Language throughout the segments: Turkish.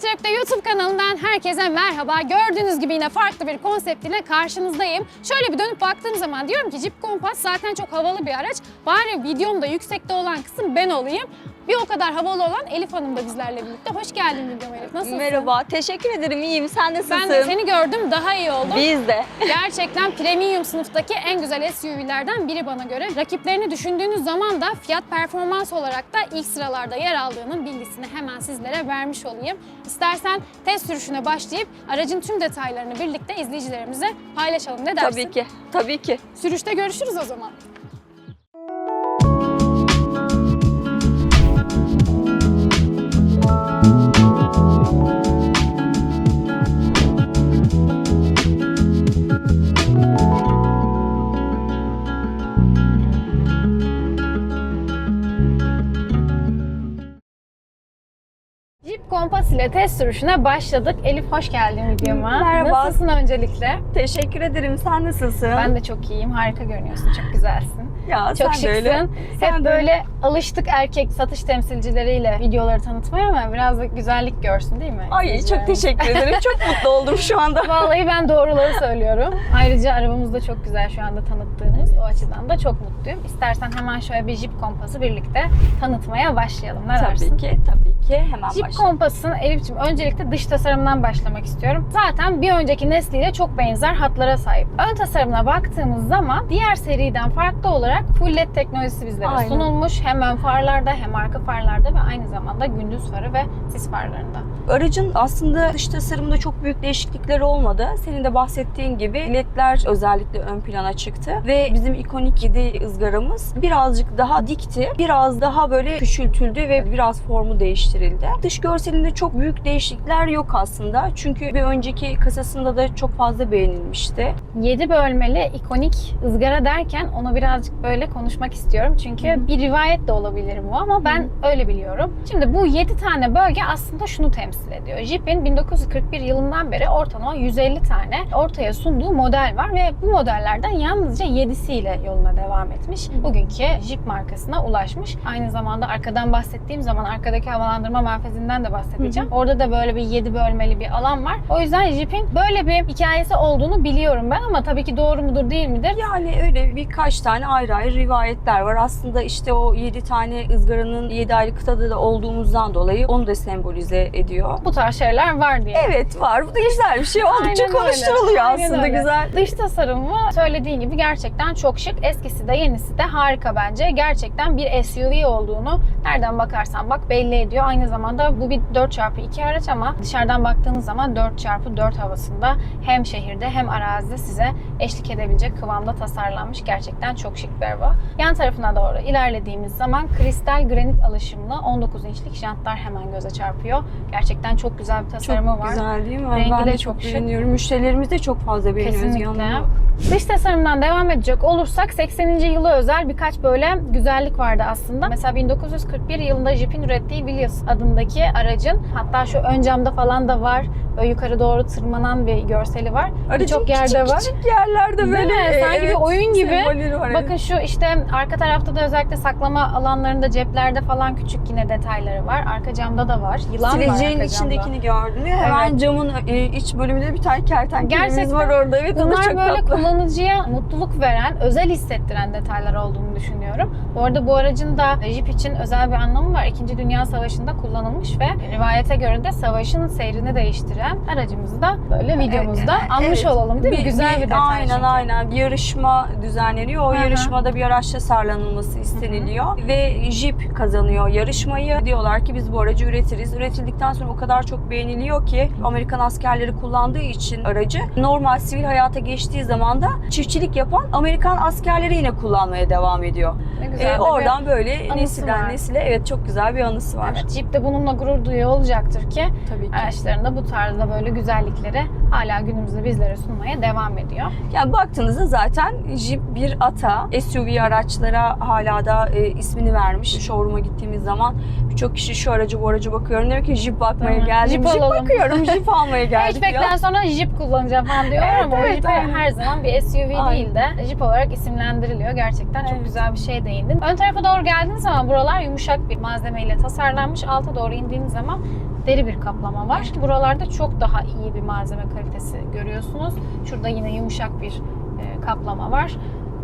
Track'te YouTube kanalından herkese merhaba. Gördüğünüz gibi yine farklı bir konsept ile karşınızdayım. Şöyle bir dönüp baktığım zaman diyorum ki Jeep Compass zaten çok havalı bir araç. Bari videomda yüksekte olan kısım ben olayım. Bir o kadar havalı olan Elif Hanım da bizlerle birlikte. Hoş geldin videoma Elif. Nasılsın? Merhaba, teşekkür ederim. İyiyim. Sen nasılsın? Ben de seni gördüm daha iyi oldum. Biz de. Gerçekten premium sınıftaki en güzel SUV'lerden biri bana göre. Rakiplerini düşündüğünüz zaman da fiyat performans olarak da ilk sıralarda yer aldığının bilgisini hemen sizlere vermiş olayım. İstersen test sürüşüne başlayıp aracın tüm detaylarını birlikte izleyicilerimize paylaşalım. Ne dersin? Tabii ki. Tabii ki. Sürüşte görüşürüz o zaman. Compass ile test sürüşüne başladık. Elif hoş geldin videoma. Merhaba. Nasılsın öncelikle? Teşekkür ederim. Sen nasılsın? Ben de çok iyiyim. Harika görünüyorsun. Çok güzelsin. Ya, Çok sen de öyle. şıksın. Sen Hep de öyle. böyle alıştık erkek satış temsilcileriyle videoları tanıtmaya ama biraz da güzellik görsün değil mi? Ay çok teşekkür ederim. Çok mutlu oldum şu anda. Vallahi ben doğruları söylüyorum. Ayrıca arabamız da çok güzel şu anda tanıttığımız. O açıdan da çok mutluyum. İstersen hemen şöyle bir Jeep Compass'ı birlikte tanıtmaya başlayalım. Ne dersin? Tabii ki, tabii ki. Hemen Jeep başlayalım. Compass'ın Elif'ciğim öncelikle dış tasarımdan başlamak istiyorum. Zaten bir önceki nesliyle çok benzer hatlara sahip. Ön tasarımına baktığımız zaman diğer seriden farklı olarak full LED teknolojisi bizlere Aynen. sunulmuş. Hem ön farlarda hem arka farlarda ve aynı zamanda gündüz farı ve sis farlarında. Aracın aslında dış tasarımında çok büyük değişiklikleri olmadı. Senin de bahsettiğin gibi ledler özellikle ön plana çıktı. Ve bizim ikonik 7 ızgaramız birazcık daha dikti. Biraz daha böyle küçültüldü ve biraz formu değiştirildi. Dış görselinde çok büyük değişiklikler yok aslında. Çünkü bir önceki kasasında da çok fazla beğenilmişti. 7 bölmeli ikonik ızgara derken onu birazcık böyle konuşmak istiyorum. Çünkü bir rivayet de olabilir bu ama ben öyle biliyorum. Şimdi bu 7 tane bölge aslında şunu temsil ediyor. Jeep'in 1941 yılından beri ortalama 150 tane ortaya sunduğu model var ve bu modellerden yalnızca 7'siyle yoluna devam etmiş. Bugünkü Jeep markasına ulaşmış. Aynı zamanda arkadan bahsettiğim zaman arkadaki havalandırma menfezinden de bahsedeceğim. Orada da böyle bir 7 bölmeli bir alan var. O yüzden Jeep'in böyle bir hikayesi olduğunu biliyorum ben ama tabii ki doğru mudur değil midir? Yani öyle birkaç tane ayrı ayrı rivayetler var. Aslında işte o 7 tane ızgaranın 7 ayrı kıtada da olduğumuzdan dolayı onu da sembolize ediyor. Bu tarz şeyler var diye. Evet var. Bu da güzel bir şey. Oldukça Aynen öyle. konuşturuluyor Aynen aslında öyle. güzel. Dış tasarımı söylediğin gibi gerçekten çok şık. Eskisi de yenisi de harika bence. Gerçekten bir SUV olduğunu nereden bakarsan bak belli ediyor. Aynı zamanda bu bir 4x2 araç ama dışarıdan baktığınız zaman 4x4 havasında hem şehirde hem arazide size eşlik edebilecek kıvamda tasarlanmış. Gerçekten çok şık bir araba. Yan tarafına doğru ilerlediğimiz zaman kristal granit alışımlı 19 inçlik jantlar hemen göze çarpıyor. Gerçekten çok güzel bir tasarımı Çok var. güzel değil mi? Rengi ben de de çok çok şık. beğeniyorum. Müşterilerimiz de çok fazla beğeniyoruz. Kesinlikle. Dış tasarımdan devam edecek olursak 80. yılı özel birkaç böyle güzellik vardı aslında. Mesela 1941 yılında Jeep'in ürettiği Willys adındaki aracın hatta şu ön camda falan da var. Böyle yukarı doğru tırmanan bir görseli var. Aracın Birçok yerde küçük var. Küçük yerlerde Değil böyle. mi? Sanki bir oyun gibi. var. Bakın şu işte arka tarafta da özellikle saklama alanlarında ceplerde falan küçük yine detayları var. Arka camda da var. Yılan var Sileceğin arka içindekini gördün mü? Hemen camın e, iç bölümünde bir tane kertenkelemiz var orada. Evet Bunlar çok böyle tatlı. kullanıcıya mutluluk veren, özel hissettiren detaylar olduğunu düşünüyorum. Bu arada bu aracın da Jeep için özel bir anlamı var. İkinci Dünya Savaşı'nda kullanılmış ve rivayete göre de savaşın seyrini değiştiren aracımızı da böyle videomuzda Evet, almış evet. olalım değil mi? Güzel bir, detay Aynen çünkü. aynen. Bir yarışma düzenleniyor. O Hı hı. yarışmada bir araç tasarlanılması isteniliyor. Ve Jeep kazanıyor yarışmayı. Diyorlar ki biz bu aracı üretiriz. Üretildikten sonra o kadar çok beğeniliyor ki Amerikan askerleri kullandığı için aracı normal sivil hayata geçtiği zaman da çiftçilik yapan Amerikan askerleri yine kullanmaya devam ediyor. Ne güzel Ee, oradan böyle nesilden var. nesile evet çok güzel bir anısı var. Evet, Jeep de bununla gurur duyuyor olacaktır ki Tabii ki. araçlarında bu tarzda böyle güzellikleri hala günümüzde bizlere sunmaya devam ediyor. Yani baktığınızda zaten Jeep bir ata. SUV araçlara hala da e, ismini vermiş. Showroom'a gittiğimiz zaman birçok kişi şu aracı bu aracı bakıyorum. Diyor ki Jeep bakmaya Tamam. geldim. Jeep Jeep, alalım. bakıyorum. Jeep almaya geldik Hatchback'ten diyor. sonra Jeep kullanacağım falan diyorlar Evet, ama evet, Jeep aynen. her zaman bir SUV Aynen. değil de Jeep olarak isimlendiriliyor. Gerçekten çok Evet. güzel bir şey değindin. Ön tarafa doğru geldiğiniz zaman buralar yumuşak bir malzemeyle tasarlanmış. Alta doğru indiğiniz zaman deri bir kaplama var. Buralarda çok daha iyi bir malzeme kalitesi görüyorsunuz. Şurada yine yumuşak bir e, kaplama var.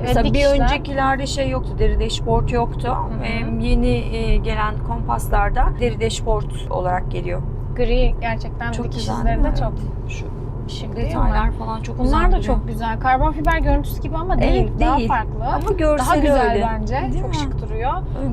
Mesela bir dikişler- öncekilerde şey yoktu, deri dashboard yoktu. hı. Ee, yeni e, gelen kompaslarda deri dashboard olarak geliyor. gri gerçekten Çok dikiş güzel izleri değil de mi? çok Şu şık detaylar falan çok güzel. Bunlar da duruyor. çok güzel. Karbon fiber görüntüsü gibi ama değil. Evet, Daha değil. farklı. Ama görsel Daha güzel öyle. bence. Değil çok mi? şık duruyor.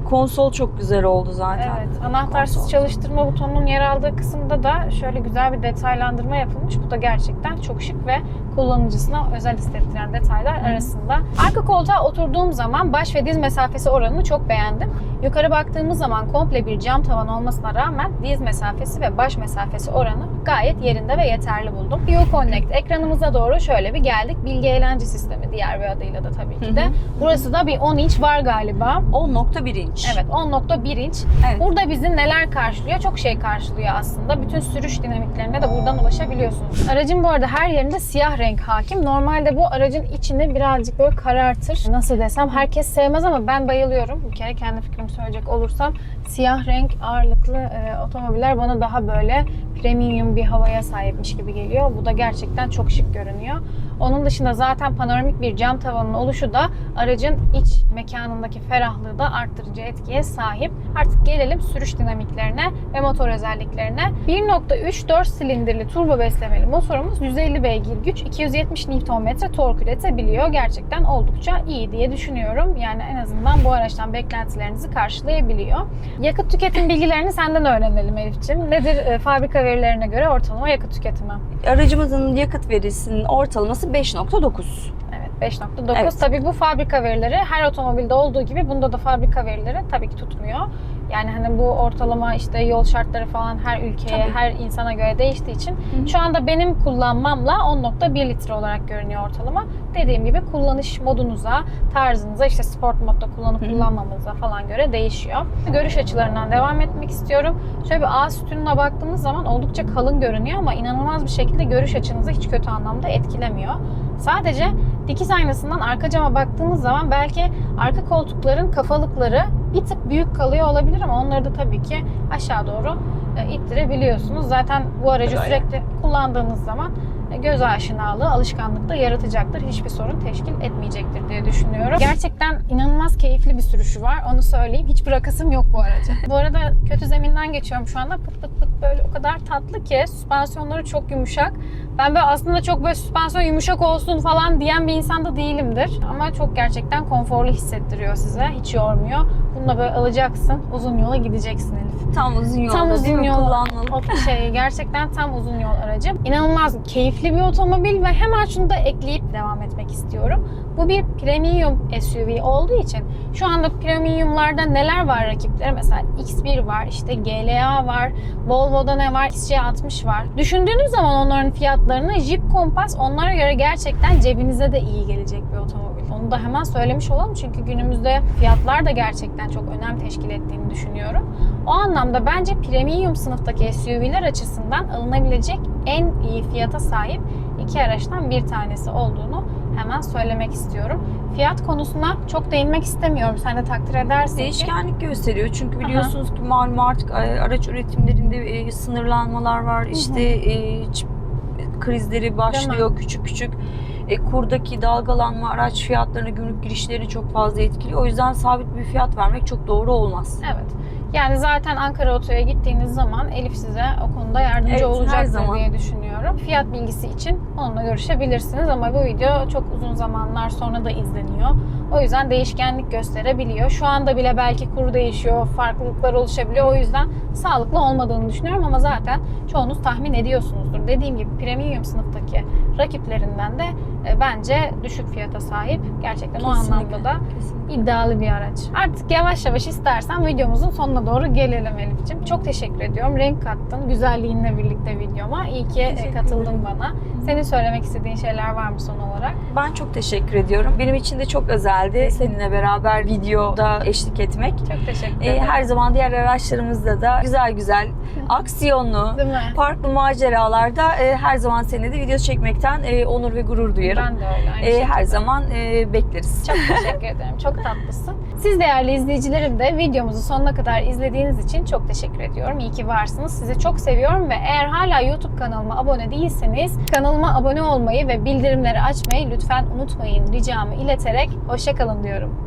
Konsol çok güzel oldu zaten. Evet. Anahtarsız Konsol. çalıştırma butonunun yer aldığı kısımda da şöyle güzel bir detaylandırma yapılmış. Bu da gerçekten çok şık ve kullanıcısına özel hissettiren detaylar Hı. arasında. Arka koltuğa oturduğum zaman baş ve diz mesafesi oranını çok beğendim. Yukarı baktığımız zaman komple bir cam tavan olmasına rağmen diz mesafesi ve baş mesafesi oranı gayet yerinde ve yeterli buldum. Uconnect ekranımıza doğru şöyle bir geldik. Bilgi eğlence sistemi diğer bir adıyla da tabii ki de. Hı hı. Burası da bir 10 inç var galiba. 10.1 inç. Evet 10.1 inç. Evet. Burada bizi neler karşılıyor? Çok şey karşılıyor aslında. Bütün sürüş dinamiklerine de buradan ulaşabiliyorsunuz. Aracın bu arada her yerinde siyah renk hakim. Normalde bu aracın içini birazcık böyle karartır. Nasıl desem herkes sevmez ama ben bayılıyorum. Bir kere kendi fikrimi söyleyecek olursam siyah renk ağırlıklı e, otomobiller bana daha böyle premium bir havaya sahipmiş gibi geliyor. Bu da gerçekten çok şık görünüyor. Onun dışında zaten panoramik bir cam tavanın oluşu da aracın iç mekanındaki ferahlığı da arttırıcı etkiye sahip. Artık gelelim sürüş dinamiklerine ve motor özelliklerine. 1.3 4 silindirli turbo beslemeli motorumuz 150 beygir güç, 270 Nm tork üretebiliyor. Gerçekten oldukça iyi diye düşünüyorum. Yani en azından bu araçtan beklentilerinizi karşılayabiliyor. Yakıt tüketim bilgilerini senden öğrenelim Elif'ciğim. Nedir e, fabrika verilerine göre ortalama yakıt tüketimi? Aracımızın yakıt verisinin ortalaması 5.9. Evet 5.9. Evet. Tabii bu fabrika verileri her otomobilde olduğu gibi bunda da fabrika verileri tabii ki tutmuyor. Yani hani bu ortalama işte yol şartları falan her ülkeye, Tabii. her insana göre değiştiği için hı. şu anda benim kullanmamla 10.1 litre olarak görünüyor ortalama. Dediğim gibi kullanış modunuza, tarzınıza, işte sport modda kullanıp Hı hı. kullanmamanıza falan göre değişiyor. Görüş açılarından devam etmek istiyorum. Şöyle bir A sütununa baktığımız zaman oldukça kalın görünüyor ama inanılmaz bir şekilde görüş açınızı hiç kötü anlamda etkilemiyor. Sadece dikiz aynasından arka cama baktığımız zaman belki arka koltukların kafalıkları bir tık büyük kalıyor olabilir ama onları da tabii ki aşağı doğru e, ittirebiliyorsunuz. Zaten bu aracı sürekli kullandığınız zaman e, göz aşinalığı, alışkanlık da yaratacaktır. Hiçbir sorun teşkil etmeyecektir diye düşünüyorum. Gerçekten inanılmaz keyifli bir sürüşü var. Onu söyleyeyim. Hiç bırakasım yok bu aracı. bu arada kötü zeminden geçiyorum şu anda. Pıt pıt pıt böyle o kadar tatlı ki. Süspansiyonları çok yumuşak. Ben böyle aslında çok böyle süspansiyon yumuşak olsun falan diyen bir insan da değilimdir. Ama çok gerçekten konforlu hissettiriyor size. Hiç yormuyor. Bununla böyle alacaksın. Uzun yola gideceksin Elif. Tam uzun yolda Tam uzun yol Kullanmalı. o şey gerçekten tam uzun yol aracı. İnanılmaz keyifli bir otomobil ve hemen şunu da ekleyip devam etmek istiyorum. Bu bir premium SUV olduğu için şu anda premiumlarda neler var rakipleri? Mesela X1 var, işte GLA var, Volvo'da ne var? XC60 var. Düşündüğünüz zaman onların fiyatlarını Jeep Compass onlara göre gerçekten cebinize de iyi gelecek Onu da hemen söylemiş olalım çünkü günümüzde fiyatlar da gerçekten çok önem teşkil ettiğini düşünüyorum. O anlamda bence premium sınıftaki SUV'ler açısından alınabilecek en iyi fiyata sahip iki araçtan bir tanesi olduğunu hemen söylemek istiyorum. Fiyat konusuna çok değinmek istemiyorum. Sen de takdir edersin ki. Değişkenlik gösteriyor çünkü biliyorsunuz ki malum artık e, araç üretimlerinde e, sınırlanmalar var. İşte e, çip krizleri başlıyor küçük küçük. E, kurdaki dalgalanma araç fiyatlarını, gümrük girişleri çok fazla etkiliyor. O yüzden sabit bir fiyat vermek çok doğru olmaz. Evet. Yani zaten Ankara Oto'ya gittiğiniz zaman Elif size o konuda yardımcı Evet, olacaktır diye düşünüyorum. Fiyat bilgisi için onunla görüşebilirsiniz ama bu video çok uzun zamanlar sonra da izleniyor. O yüzden değişkenlik gösterebiliyor. Şu anda bile belki kur değişiyor, farklılıklar oluşabiliyor. O yüzden sağlıklı olmadığını düşünüyorum ama zaten çoğunuz tahmin ediyorsunuzdur. Dediğim gibi premium sınıftaki rakiplerinden de e, bence düşük fiyata sahip. Gerçekten o anlamda da Kesinlikle. iddialı bir araç. Artık yavaş yavaş istersen videomuzun sonuna doğru gelelim Elif'ciğim. Çok teşekkür ediyorum. Renk kattın güzelliğinle birlikte videoma. İyi ki e, katıldın bana. Senin söylemek istediğin şeyler var mı son olarak? Ben çok teşekkür ediyorum. Benim için de çok özeldi seninle beraber videoda eşlik etmek. Çok teşekkür E, ederim. her zaman diğer araçlarımızda da güzel güzel, aksiyonlu, farklı maceralarda e, her zaman seninle de video çekmekten gerçekten e, onur ve gurur duyarım. Ben de öyle. aynı E, her zaman e, bekleriz. Çok teşekkür ederim. Çok tatlısın. Siz değerli izleyicilerim de videomuzu sonuna kadar izlediğiniz için çok teşekkür ediyorum. İyi ki varsınız. Sizi çok seviyorum ve eğer hala YouTube kanalıma abone değilseniz kanalıma abone olmayı ve bildirimleri açmayı lütfen unutmayın ricamı ileterek hoşçakalın diyorum.